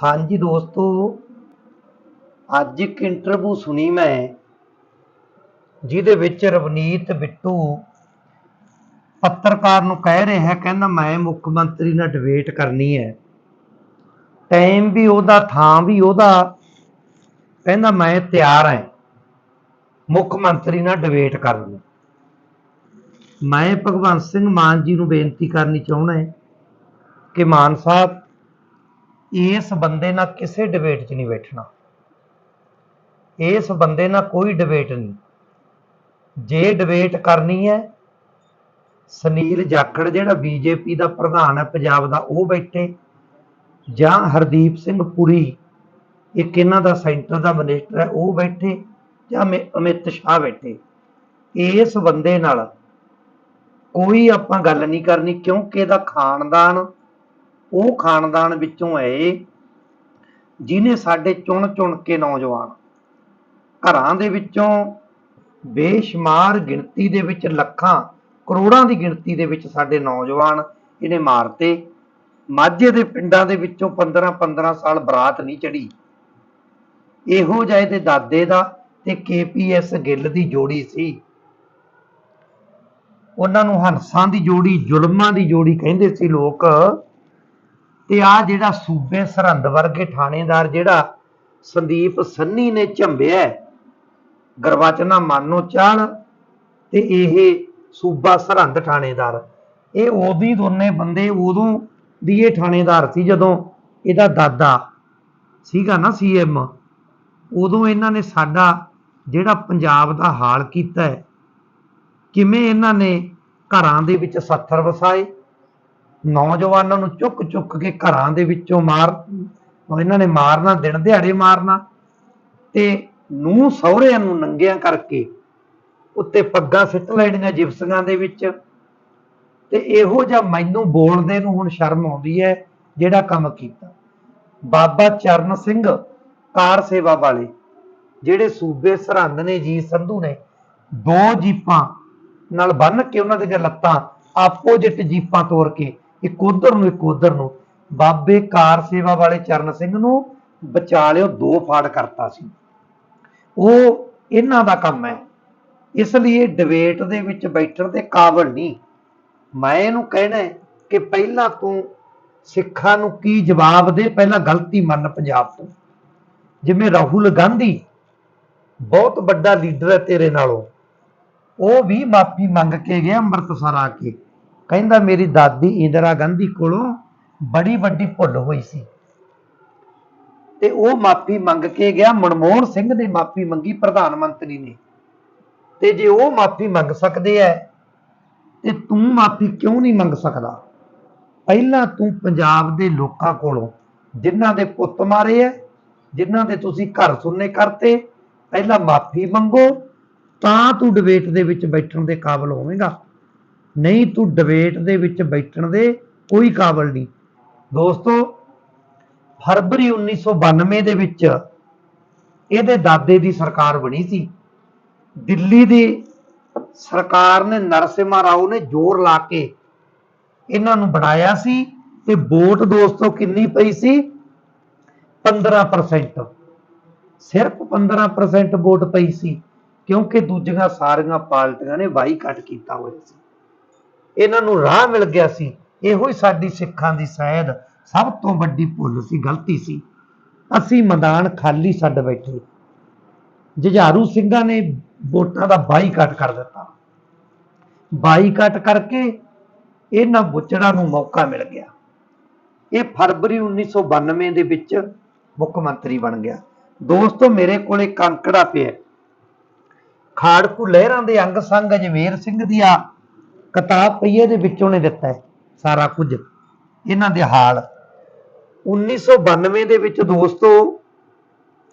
ਹਾਂਜੀ ਦੋਸਤੋ, ਅੱਜ ਇੱਕ ਇੰਟਰਵਿਊ ਸੁਣੀ ਮੈਂ, ਜਿਹਦੇ ਵਿੱਚ ਰਵਨੀਤ ਬਿੱਟੂ ਪੱਤਰਕਾਰ ਨੂੰ ਕਹਿ ਰਿਹਾ, ਕਹਿੰਦਾ ਮੈਂ ਮੁੱਖ ਮੰਤਰੀ ਨਾਲ ਡਿਬੇਟ ਕਰਨੀ ਹੈ। ਟਾਈਮ ਵੀ ਉਹਦਾ, ਥਾਂ ਵੀ ਉਹਦਾ, ਕਹਿੰਦਾ ਮੈਂ ਤਿਆਰ ਹਾਂ, ਮੁੱਖ ਮੰਤਰੀ ਨਾਲ ਡਿਬੇਟ ਕਰਨੀ ਮੈਂ ਭਗਵੰਤ ਸਿੰਘ ਮਾਨ ਜੀ ਨੂੰ ਬੇਨਤੀ ਕਰਨੀ ਚਾਹੁੰਦਾ ਕਿ ਮਾਨ ਸਾਹਿਬ ਇਸ ਬੰਦੇ ਨਾਲ ਕਿਸੇ ਡਿਬੇਟ 'ਚ ਨਹੀਂ ਬੈਠਣਾ। ਇਸ ਬੰਦੇ ਨਾਲ ਕੋਈ ਡਿਬੇਟ ਨਹੀਂ। ਜੇ ਡਿਬੇਟ ਕਰਨੀ ਹੈ, ਸੁਨੀਲ ਜਾਖੜ ਜਿਹੜਾ ਬੀਜੇਪੀ ਦਾ ਪ੍ਰਧਾਨ ਹੈ ਪੰਜਾਬ ਦਾ, ਉਹ ਬੈਠੇ। ਜਾਂ ਹਰਦੀਪ ਸਿੰਘ ਪੁਰੀ, ਇੱਕ ਇਹਨਾਂ ਦਾ ਸੈਂਟਰ ਦਾ ਮਿਨਿਸਟਰ ਹੈ, ਉਹ ਬੈਠੇ। ਜਾਂ ਅਮਿ- ਅਮਿਤ ਸ਼ਾਹ ਬੈਠੇ। ਇਸ ਬੰਦੇ ਨਾਲ ਕੋਈ ਆਪਾਂ ਗੱਲ ਨਹੀਂ ਕਰਨੀ, ਕਿਉਂਕਿ ਇਹਦਾ ਖਾਨਦਾਨ ਉਹ ਖਾਨਦਾਨ ਵਿੱਚੋਂ ਹੈ ਇਹ, ਜਿਹਨੇ ਸਾਡੇ ਚੁਣ ਚੁਣ ਕੇ ਨੌਜਵਾਨ। ਘਰਾਂ ਦੇ ਵਿੱਚੋਂ ਬੇਸ਼ੁਮਾਰ ਗਿਣਤੀ ਦੇ ਵਿੱਚ ਲੱਖਾਂ ਕਰੋੜਾਂ ਦੀ ਗਿਣਤੀ ਦੇ ਵਿੱਚ ਸਾਡੇ ਨੌਜਵਾਨ ਇਹਨੇ ਮਾਰਤੇ। ਮਾਝੇ ਦੇ ਪਿੰਡਾਂ ਦੇ ਵਿੱਚੋਂ 15 15 ਸਾਲ ਬਰਾਤ ਨਹੀਂ ਚੜੀ ਇਹੋ ਜਿਹੇ ਦੇ ਦਾਦੇ ਦਾ ਤੇ ਕੇਪੀਐਸ ਗਿੱਲ ਦੀ ਜੋੜੀ ਸੀ। ਉਹਨਾਂ ਨੂੰ ਹੰਸਾਂ ਦੀ ਜੋੜੀ ਜ਼ੁਲਮਾਂ ਦੀ ਜੋੜੀ ਕਹਿੰਦੇ ਸੀ ਲੋਕ। ਤੇ ਆ ਜਿਹੜਾ ਸੂਬੇ ਸਰਹੰਦ ਵਰਗੇ ਥਾਣੇਦਾਰ ਜਿਹੜਾ ਸੰਦੀਪ ਸੰਨੀ ਨੇ ਝੰਬਿਆ ਗਰਵਾਚਨਾ ਮਾਨੋ ਚਾਲ ਤੇ ਇਹ ਸੂਬਾ ਸਰਹੰਦ ਥਾਣੇਦਾਰ। ਇਹ ਉਹਦੀ ਦੋਨੇ ਬੰਦੇ ਉਦੋਂ ਦੀ ਇਹ ਥਾਣੇਦਾਰ ਸੀ ਜਦੋਂ ਇਹਦਾ ਦਾਦਾ ਸੀਗਾ ਨਾ ਸੀਐਮ ਉਦੋਂ ਇਹਨਾਂ ਨੇ ਸਾਡਾ ਜਿਹੜਾ ਪੰਜਾਬ ਦਾ ਹਾਲ ਕੀਤਾ ਹੈ, ਕਿਵੇਂ ਇਹਨਾਂ ਨੇ ਘਰਾਂ ਦੇ ਵਿੱਚ ਸੱਥਰ ਵਸਾਏ ਨੌਜਵਾਨਾਂ ਨੂੰ ਚੁੱਕ ਚੁੱਕ ਕੇ ਘਰਾਂ ਦੇ ਵਿੱਚੋਂ ਮਾਰ ਇਹਨਾਂ ਨੇ ਮਾਰਨਾ, ਦਿਨ ਦਿਹਾੜੇ ਮਾਰਨਾ ਤੇ ਨੂੰ ਸਹੁਰਿਆਂ ਨੂੰ ਨੰਗਿਆਂ ਕਰਕੇ ਉੱਤੇ ਪੱਗਾਂ ਸਿੱਟ ਲੈਣੀਆਂ ਜਿਪਸੀਆਂ ਦੇ ਵਿੱਚ ਤੇ ਇਹੋ ਜਿਹਾ ਮੈਨੂੰ ਬੋਲਦੇ ਨੂੰ ਹੁਣ ਸ਼ਰਮ ਆਉਂਦੀ ਹੈ ਜਿਹੜਾ ਕੰਮ ਕੀਤਾ। ਬਾਬਾ ਚਰਨ ਸਿੰਘ ਕਾਰ ਸੇਵਾ ਵਾਲੇ, ਜਿਹੜੇ ਸੂਬੇ ਸਰਹੰਦ ਨੇ ਜੀ ਸੰਧੂ ਨੇ, ਦੋ ਜੀਪਾਂ ਨਾਲ ਬੰਨ ਕੇ ਉਹਨਾਂ ਦੀਆਂ ਲੱਤਾਂ ਆਪੋਜਿਟ ਜੀਪਾਂ ਤੋਰ ਕੇ ਇੱਕ ਉਧਰ ਨੂੰ ਇੱਕ ਉਧਰ ਨੂੰ। ਬਾਬੇ ਕਾਰ ਸੇਵਾ ਵਾਲੇ ਚਰਨ ਸਿੰਘ ਨੂੰ ਬਚਾ ਲਿਓ, ਦੋ ਫਾੜ ਕਰਤਾ ਸੀ। ਉਹ ਇਹਨਾਂ ਦਾ ਕੰਮ ਹੈ। ਇਸ ਲਈ ਡਿਬੇਟ ਦੇ ਵਿੱਚ ਬੈਠਣ ਦੇ ਕਾਬਲ ਨਹੀਂ। ਮੈਂ ਇਹਨੂੰ ਕਹਿਣਾ ਕਿ ਪਹਿਲਾਂ ਤੂੰ ਸਿੱਖਾਂ ਨੂੰ ਕੀ ਜਵਾਬ ਦੇ, ਪਹਿਲਾਂ ਗਲਤੀ ਮੰਨ ਪੰਜਾਬ ਤੋਂ। ਜਿਵੇਂ ਰਾਹੁਲ ਗਾਂਧੀ, ਬਹੁਤ ਵੱਡਾ ਲੀਡਰ ਹੈ ਤੇਰੇ ਨਾਲੋਂ। ਉਹ ਵੀ ਮਾਫੀ ਮੰਗ ਕੇ ਗਿਆ, ਅੰਮ੍ਰਿਤਸਰ ਆ ਕੇ। ਕਹਿੰਦਾ ਮੇਰੀ ਦਾਦੀ ਇੰਦਰਾ ਗਾਂਧੀ ਕੋਲੋਂ ਬੜੀ ਵੱਡੀ ਭੁੱਲ ਹੋਈ ਸੀ। ਤੇ ਉਹ ਮਾਫੀ ਮੰਗ ਕੇ ਗਿਆ, ਮਨਮੋਹਨ ਸਿੰਘ ਨੇ ਮਾਫੀ ਮੰਗੀ ਪ੍ਰਧਾਨ ਮੰਤਰੀ ਨੇ। ਤੇ ਜੇ ਉਹ ਮਾਫੀ ਮੰਗ ਸਕਦੇ ਐ, ਤੇ ਤੂੰ ਮਾਫੀ ਕਿਉਂ ਨਹੀਂ ਮੰਗ ਸਕਦਾ? ਪਹਿਲਾਂ ਤੂੰ ਪੰਜਾਬ ਦੇ ਲੋਕਾਂ ਕੋਲੋਂ ਜਿਨ੍ਹਾਂ ਦੇ ਪੁੱਤ ਮਾਰੇ ਐ, ਜਿਨ੍ਹਾਂ ਦੇ ਤੁਸੀਂ ਘਰ ਸੁਣਨੇ ਕਰਤੇ, ਪਹਿਲਾਂ ਮਾਫੀ ਮੰਗੋ, ਤਾਂ ਤੂੰ ਡਿਬੇਟ ਦੇ ਵਿੱਚ ਬੈਠਣ ਦੇ ਕਾਬਲ ਹੋਵੇਂਗਾ। ਨਹੀਂ ਤੂੰ ਡਿਬੇਟ ਦੇ ਵਿੱਚ ਬੈਠਣ ਦੇ ਕੋਈ ਕਾਬਲ ਨਹੀਂ। ਦੋਸਤੋ, ਫਰਵਰੀ 1992 ਦੇ ਵਿੱਚ ਇਹਦੇ ਦਾਦੇ ਦੀ ਸਰਕਾਰ ਬਣੀ ਸੀ। ਦਿੱਲੀ ਦੀ ਸਰਕਾਰ ਨੇ ਨਰਸਿਮਾ ਰਾਓ ਨੇ ਜ਼ੋਰ ਲਾ ਕੇ ਇਹਨਾਂ ਨੂੰ ਬਣਾਇਆ ਸੀ ਤੇ ਵੋਟ ਦੋਸਤੋ ਕਿੰਨੀ ਪਈ ਸੀ? 15% ਸਿਰਫ 15% ਵੋਟ ਪਈ ਸੀ ਕਿਉਂਕਿ ਦੂਜੀਆਂ ਸਾਰੀਆਂ ਪਾਰਟੀਆਂ ਨੇ ਬਾਈਕਾਟ ਕੀਤਾ ਹੋਇਆ ਸੀ। ਇਹਨਾਂ ਨੂੰ ਰਾਹ ਮਿਲ ਗਿਆ ਸੀ। ਇਹੋ ਹੀ ਸਾਡੀ ਸਿੱਖਾਂ ਦੀ ਸ਼ਾਇਦ ਸਭ ਤੋਂ ਵੱਡੀ ਭੁੱਲ ਸੀ, ਗਲਤੀ ਸੀ। ਅਸੀਂ ਮੈਦਾਨ ਖਾਲੀ ਛੱਡ ਬੈਠੇ। ਜੁਝਾਰੂ ਸਿੰਘਾਂ ਨੇ ਵੋਟਾਂ ਦਾ ਬਾਈਕਾਟ ਕਰ ਦਿੱਤਾ। ਬਾਈਕਾਟ ਕਰਕੇ ਇਹਨਾਂ ਬੁੱਚੜਾਂ ਨੂੰ ਮੌਕਾ ਮਿਲ ਗਿਆ। ਇਹ ਫਰਵਰੀ 1992 ਦੇ ਵਿੱਚ ਮੁੱਖ ਮੰਤਰੀ ਬਣ ਗਿਆ। ਦੋਸਤੋ, ਮੇਰੇ ਕੋਲੇ ਕੰਕੜਾ ਪਿਆ। ਖਾੜਕੂ ਲਹਿਰਾਂ ਦੇ ਅੰਗ ਸੰਗ ਅਜਮੇਰ ਸਿੰਘ ਦੀ ਆ ਕਿਤਾਬ ਪਈ ਦੇ ਵਿੱਚੋਂ ਵਿੱਚ ਦਿੱਤਾ ਹੈ ਸਾਰਾ ਕੁਝ। ਇਹਨਾਂ ਦੇ ਹਾਲ 1992 ਦੇ ਵਿੱਚ ਦੋਸਤੋ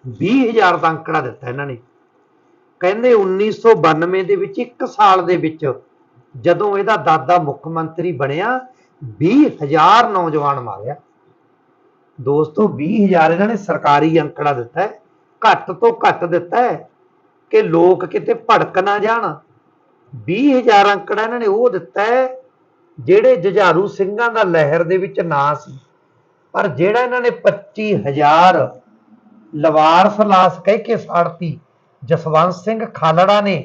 20000 ਦਾ ਅੰਕੜਾ ਦਿੱਤਾ ਇਹਨਾਂ ਨੇ। ਕਹਿੰਦੇ 1992 ਦੇ ਵਿੱਚ ਇੱਕ ਸਾਲ ਦੇ ਵਿੱਚ ਜਦੋਂ ਇਹਦਾ ਦਾਦਾ ਮੁੱਖ ਮੰਤਰੀ ਬਣਿਆ 20000 ਨੌਜਵਾਨ ਮਾਰਿਆ। ਦੋਸਤੋ 20000 ਇਹਨਾਂ ਨੇ ਸਰਕਾਰੀ ਅੰਕੜਾ ਦਿੱਤਾ ਹੈ। ਘੱਟ ਤੋਂ ਘੱਟ ਦਿੱਤਾ ਹੈ ਕਿ ਲੋਕ ਕਿਤੇ ਭੜਕ ਨਾ ਜਾਣ। 20000 ਅੰਕੜਾ ਇਹਨਾਂ ਨੇ ਉਹ ਦਿੱਤਾ ਹੈ, ਜਿਹੜੇ ਜੁਝਾਰੂ ਸਿੰਘਾਂ ਦਾ ਲਹਿਰ ਦੇ ਵਿੱਚ ਨਾਂ ਸੀ। ਪਰ ਜਿਹੜਾ ਇਹਨਾਂ ਨੇ 25000 ਲਵਾਰਸ ਲਾਸ ਕਹਿ ਕੇ ਸਾੜਤੀ, ਜਸਵੰਤ ਸਿੰਘ ਖਾਲੜਾ ਨੇ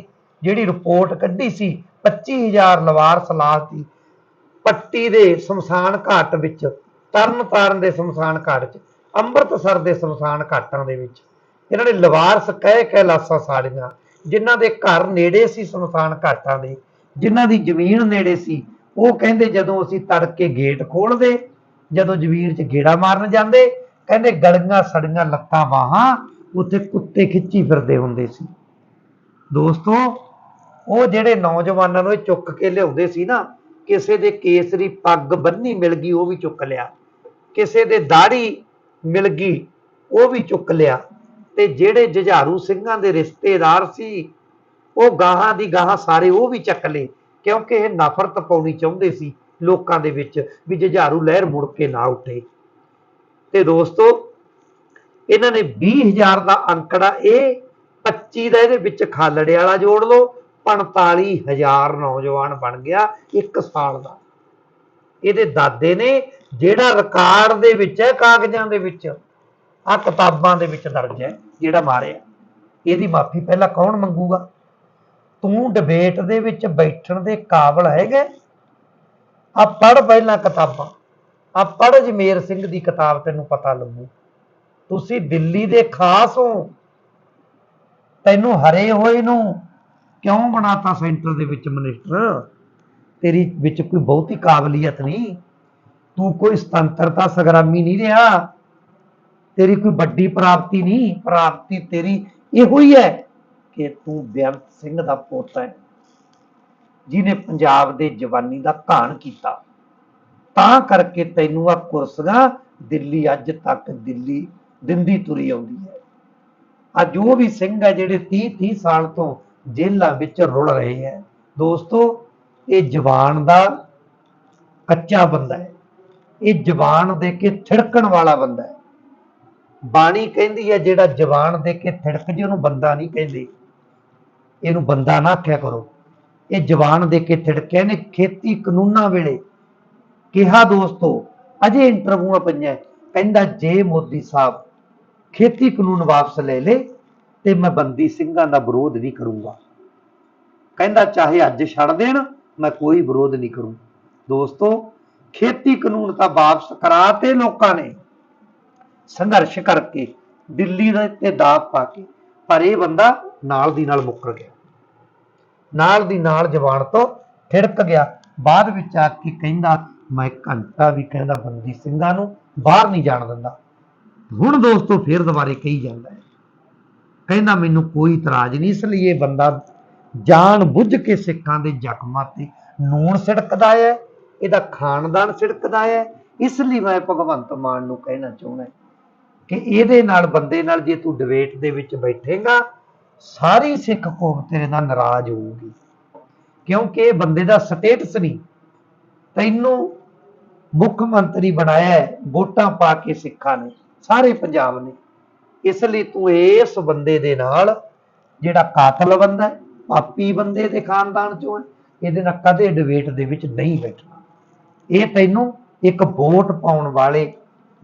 ਜਿਹੜੀ ਰਿਪੋਰਟ ਕੱਢੀ ਸੀ 25000 ਲਵਾਰਸ ਲਾਸ ਦੀ, ਪੱਟੀ ਦੇ ਸ਼ਮਸ਼ਾਨ ਘਾਟ ਵਿੱਚ, ਤਰਨਤਾਰਨ ਦੇ ਸ਼ਮਸ਼ਾਨ ਘਾਟ 'ਚ ਅੰਮ੍ਰਿਤਸਰ ਦੇ ਸ਼ਮਸ਼ਾਨ ਘਾਟਾਂ ਦੇ ਵਿੱਚ, ਇਹਨਾਂ ਨੇ ਲਵਾਰਸ ਕਹਿ ਕੇ ਲਾਸਾਂ ਸਾੜੀਆਂ। ਜਿਨ੍ਹਾਂ ਦੇ ਘਰ ਨੇੜੇ ਸੀ ਸ਼ਮਸ਼ਾਨ ਘਾਟਾਂ ਦੇ, ਜਿਨ੍ਹਾਂ ਦੀ ਜ਼ਮੀਨ ਨੇੜੇ ਸੀ, ਉਹ ਕਹਿੰਦੇ ਜਦੋਂ ਅਸੀਂ ਤੜਕੇ ਗੇਟ ਖੋਲਦੇ ਜਦੋਂ ਜ਼ਮੀਰ 'ਚ ਗੇੜਾ ਮਾਰਨ ਜਾਂਦੇ, ਕਹਿੰਦੇ ਗਲੀਆਂ ਸੜੀਆਂ ਲੱਤਾਂ ਬਾਹਾਂ, ਉੱਥੇ ਕੁੱਤੇ ਖਿੱਚੀ ਫਿਰਦੇ ਹੁੰਦੇ ਸੀ। ਦੋਸਤੋ, ਉਹ ਜਿਹੜੇ ਨੌਜਵਾਨਾਂ ਨੂੰ ਇਹ ਚੁੱਕ ਕੇ ਲਿਆਉਂਦੇ ਸੀ ਨਾ, ਕਿਸੇ ਦੇ ਕੇਸਰੀ ਪੱਗ ਬੰਨੀ ਮਿਲ ਗਈ, ਉਹ ਵੀ ਚੁੱਕ ਲਿਆ। ਕਿਸੇ ਦੇ ਦਾੜੀ ਮਿਲ ਗਈ, ਉਹ ਵੀ ਚੁੱਕ ਲਿਆ। ਤੇ ਜਿਹੜੇ ਜੁਝਾਰੂ ਸਿੰਘਾਂ ਦੇ ਰਿਸ਼ਤੇਦਾਰ ਸੀ, ਉਹ ਗਾਹਾਂ ਦੀ ਗਾਹਾਂ ਸਾਰੇ ਉਹ ਵੀ ਚੱਕ ਲਏ, ਕਿਉਂਕਿ ਇਹ ਨਫ਼ਰਤ ਪਾਉਣੀ ਚਾਹੁੰਦੇ ਸੀ ਲੋਕਾਂ ਦੇ ਵਿੱਚ ਵੀ ਜੁਝਾਰੂ ਲਹਿਰ ਮੁੜ ਕੇ ਨਾ ਉੱਠੇ। ਤੇ ਦੋਸਤੋ, ਇਹਨਾਂ ਨੇ 20000 ਦਾ ਅੰਕੜਾ, ਇਹ 25 ਦਾ ਇਹਦੇ ਵਿੱਚ ਖਾਲੜੇ ਵਾਲਾ ਜੋੜ ਲਓ 45000 ਨੌਜਵਾਨ ਬਣ ਗਿਆ ਇੱਕ ਸਾਲ ਦਾ। ਇਹਦੇ ਦਾਦੇ ਨੇ ਜਿਹੜਾ ਰਿਕਾਰਡ ਦੇ ਵਿੱਚ ਹੈ ਕਾਗਜ਼ਾਂ ਦੇ ਵਿੱਚ ਆ ਕਿਤਾਬਾਂ ਦੇ ਵਿੱਚ ਦਰਜ ਹੈ ਜਿਹੜਾ ਮਾਰਿਆ। ਇਹਦੀ ਮਾਫੀ ਪਹਿਲਾਂ ਕੌਣ ਮੰਗੂਗਾ? ਤੂੰ ਡਿਬੇਟ ਦੇ ਵਿੱਚ ਬੈਠਣ ਦੇ ਕਾਬਲ ਹੈਗਾ ਆ ਪੜ ਪਹਿਲਾਂ ਕਿਤਾਬਾਂ। ਆ ਪੜ ਜਮੇਰ ਸਿੰਘ ਦੀ ਕਿਤਾਬ ਤੈਨੂੰ ਪਤਾ ਲੱਗੂ। ਤੁਸੀਂ ਦਿੱਲੀ ਦੇ ਖਾਸ ਹੋ। ਤੈਨੂੰ ਹਰੇ ਹੋਏ ਨੂੰ ਕਿਉਂ ਬਣਾਤਾ ਸੈਂਟਰ ਦੇ ਵਿੱਚ ਮਿਨਿਸਟਰ ਤੇਰੀ ਵਿੱਚ ਕੋਈ ਬਹੁਤੀ ਕਾਬਲੀਅਤ ਨਹੀਂ। ਤੂੰ ਕੋਈ ਸੁਤੰਤਰਤਾ ਸੰਗਰਾਮੀ ਨਹੀਂ ਰਿਹਾ। ਤੇਰੀ ਕੋਈ ਵੱਡੀ ਪ੍ਰਾਪਤੀ ਨਹੀਂ, ਪ੍ਰਾਪਤੀ ਤੇਰੀ ਇਹੋ ਹੀ ਹੈ ਕਿ ਤੂੰ ਬੇਅੰਤ ਸਿੰਘ ਦਾ ਪੁੱਤ ਹੈ, ਜਿਹਨੇ ਪੰਜਾਬ ਦੇ ਜਵਾਨੀ ਦਾ ਘਾਣ ਕੀਤਾ। ਤਾਂ ਕਰਕੇ ਤੈਨੂੰ ਆ ਕੁਰਸੀਆਂ ਦਿੱਲੀ ਅੱਜ ਤੱਕ ਦਿੱਲੀ, ਦਿੰਦੀ ਤੁਰੀ ਆਉਂਦੀ ਹੈ। ਆ ਜੋ ਵੀ ਸਿੰਘ ਹੈ ਜਿਹੜੇ 30 30 ਸਾਲ ਤੋਂ ਜੇਲ੍ਹਾਂ ਵਿੱਚ ਰੁਲ ਰਹੇ ਹੈ। ਦੋਸਤੋ, ਇਹ ਜਵਾਨ ਦਾ ਕੱਚਾ ਬੰਦਾ ਹੈ। ਇਹ ਜਵਾਨ ਦੇ ਕੇ ਥਿੜਕਣ ਵਾਲਾ ਬੰਦਾ ਹੈ। ਬਾਣੀ ਕਹਿੰਦੀ ਹੈ, ਜਿਹੜਾ ਜਵਾਨ ਦੇ ਕੇ ਥਿੜਕ ਜੇ, ਉਹਨੂੰ ਬੰਦਾ ਨਹੀਂ ਕਹਿੰਦੇ। ਇਹਨੂੰ ਬੰਦਾ ਨਾ ਆਖਿਆ ਕਰੋ। ਇਹ ਜਵਾਨ ਦੇ ਕੇ ਥਿੜਕਿਆ ਨੇ ਖੇਤੀ ਕਾਨੂੰਨਾਂ ਵੇਲੇ। ਕਿਹਾ ਦੋਸਤੋ, ਅਜੇ ਇੰਟਰਵਿਊਆਂ ਪਈਆਂ ਕਹਿੰਦਾ, ਜੇ ਮੋਦੀ ਸਾਹਿਬ ਖੇਤੀ ਕਾਨੂੰਨ ਵਾਪਸ ਲੈ ਲੇ, ਤੇ ਮੈਂ ਬੰਦੀ ਸਿੰਘਾਂ ਦਾ ਵਿਰੋਧ ਨਹੀਂ ਕਰੂੰਗਾ। ਕਹਿੰਦਾ, ਚਾਹੇ ਅੱਜ ਛੱਡ ਦੇਣ, ਮੈਂ ਕੋਈ ਵਿਰੋਧ ਨਹੀਂ ਕਰੂੰ। ਦੋਸਤੋ, ਖੇਤੀ ਕਾਨੂੰਨ ਤਾਂ ਵਾਪਸ ਕਰਾਤੇ ਲੋਕਾਂ ਨੇ। ਸੰਘਰਸ਼ ਕਰਕੇ ਦਿੱਲੀ ਦੇ ਤੇ ਦਾਅ ਪਾ ਕੇ, ਪਰ ਇਹ ਬੰਦਾ ਨਾਲ ਦੀ ਨਾਲ ਮੁੱਕਰ ਗਿਆ। ਨਾਲ ਦੀ ਨਾਲ ਜਵਾਨ ਤੋਂ ਠਿੜਕ ਗਿਆ। ਬਾਅਦ ਵਿੱਚ ਆ ਕੇ ਕਹਿੰਦਾ, ਮੈਂ ਘੰਟਾ ਵੀ ਕਹਿੰਦਾ ਬੰਦੀ ਸਿੰਘਾਂ ਨੂੰ ਬਾਹਰ ਨਹੀਂ ਜਾਣ ਦਿੰਦਾ। ਹੁਣ ਦੋਸਤੋ ਫੇਰ ਦੁਬਾਰੇ ਕਹੀ ਜਾਂਦਾ ਹੈ। ਕਹਿੰਦਾ, ਮੈਨੂੰ ਕੋਈ ਇਤਰਾਜ਼ ਨਹੀਂ ਇਸ ਲਈ ਇਹ ਬੰਦਾ ਜਾਣ ਬੁੱਝ ਕੇ ਸਿੱਖਾਂ ਦੇ ਜ਼ਖਮਾਂ ਤੇ ਨੂਣ ਸਿੜਕਦਾ ਹੈ, ਇਹਦਾ ਖਾਨਦਾਨ ਸਿੜਕਦਾ ਹੈ। ਇਸ ਲਈ ਮੈਂ ਭਗਵੰਤ ਮਾਨ ਨੂੰ ਕਹਿਣਾ ਚਾਹੁੰਦਾ ਕਿ ਇਹਦੇ ਨਾਲ ਬੰਦੇ ਨਾਲ ਜੇ ਤੂੰ ਡਿਬੇਟ ਦੇ ਵਿੱਚ ਬੈਠੇਗਾ, ਸਾਰੀ ਸਿੱਖ ਕੌਮ ਤੇਰੇ ਨਾਲ ਨਾਰਾਜ਼ ਹੋਊਗੀ। ਕਿਉਂਕਿ ਇਹ ਬੰਦੇ ਦਾ ਸਟੇਟਸ ਨਹੀਂ। ਤੈਨੂੰ ਮੁੱਖ ਮੰਤਰੀ ਬਣਾਇਆ, ਵੋਟਾਂ ਪਾ ਕੇ ਸਿੱਖਾਂ ਨੇ, ਸਾਰੇ ਪੰਜਾਬ ਨੇ। ਇਸ ਲਈ ਤੂੰ ਇਸ ਬੰਦੇ ਦੇ ਨਾਲ, ਜਿਹੜਾ ਕਾਤਲ ਬੰਦਾ ਹੈ, ਪਾਪੀ ਬੰਦੇ ਦੇ ਖਾਨਦਾਨ ਚੋਂ ਹੈ, ਇਹਦੇ ਨਾਲ ਕਦੇ ਡਿਬੇਟ ਦੇ ਵਿੱਚ ਨਹੀਂ ਬੈਠਣਾ। ਇਹ ਤੈਨੂੰ ਇੱਕ ਵੋਟ ਪਾਉਣ ਵਾਲੇ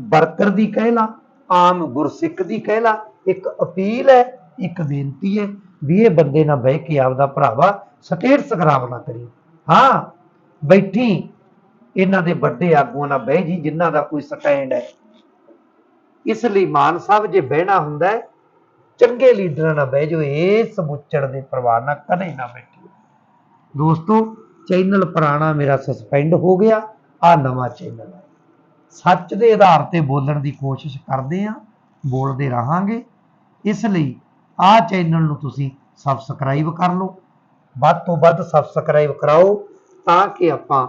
ਵਰਕਰ ਦੀ ਕਹਿ ਲਾ ਆਮ ਗੁਰਸਿੱਖ ਦੀ ਕਹਿ ਲਾ, ਇੱਕ ਅਪੀਲ ਹੈ, ਇੱਕ ਬੇਨਤੀ ਹੈ ਵੀ ਇਹ ਬੰਦੇ ਨਾਲ ਬਹਿ ਕੇ ਆਪਦਾ ਭਰਾਵਾ ਸਟੇਟ ਸੰਗਰਾਮ ਨਾ ਕਰੀ। ਹਾਂ, ਬੈਠੀ, ਇਹਨਾਂ ਦੇ ਵੱਡੇ ਆਗੂਆਂ ਨਾਲ ਬਹਿ ਜੀ, ਜਿਨ੍ਹਾਂ ਦਾ ਕੋਈ ਸਟੈਂਡ ਹੈ। ਇਸ ਲਈ ਮਾਨ ਸਾਹਿਬ ਜੇ ਬਹਿਣਾ ਹੁੰਦਾ ਚੰਗੇ ਲੀਡਰਾਂ ਨਾਲ ਬਹਿ ਜਾਓ, ਇਹ ਸਮੁੱਚੜ ਦੇ ਪਰਿਵਾਰ ਨਾਲ ਕਦੇ ਨਾ ਬੈਠਿਓ ਦੋਸਤੋ, ਚੈਨਲ ਪੁਰਾਣਾ ਮੇਰਾ ਸਸਪੈਂਡ ਹੋ ਗਿਆ ਆ ਨਵਾਂ ਚੈਨਲ ਸੱਚ ਦੇ ਆਧਾਰ ਤੇ ਬੋਲਣ ਦੀ ਕੋਸ਼ਿਸ਼ ਕਰਦੇ ਆ ਬੋਲਦੇ ਰਹਾਂਗੇ। ਇਸ ਲਈ ਆਹ ਚੈਨਲ ਨੂੰ ਤੁਸੀਂ ਸਬਸਕ੍ਰਾਈਬ ਕਰ ਲਓ। ਵੱਧ ਤੋਂ ਵੱਧ ਸਬਸਕ੍ਰਾਈਬ ਕਰਾਓ ਤਾਂ ਕਿ ਆਪਾਂ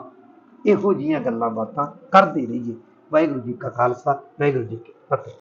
ਇਹੋ ਜੀਆਂ ਗੱਲਾਂ ਬਾਤਾਂ ਕਰਦੇ ਰਹੀਏ। ਵਾਹਿਗੁਰੂ ਜੀ ਕਾ ਖਾਲਸਾ, ਵਾਹਿਗੁਰੂ ਜੀ ਕੀ ਫਤਿਹ।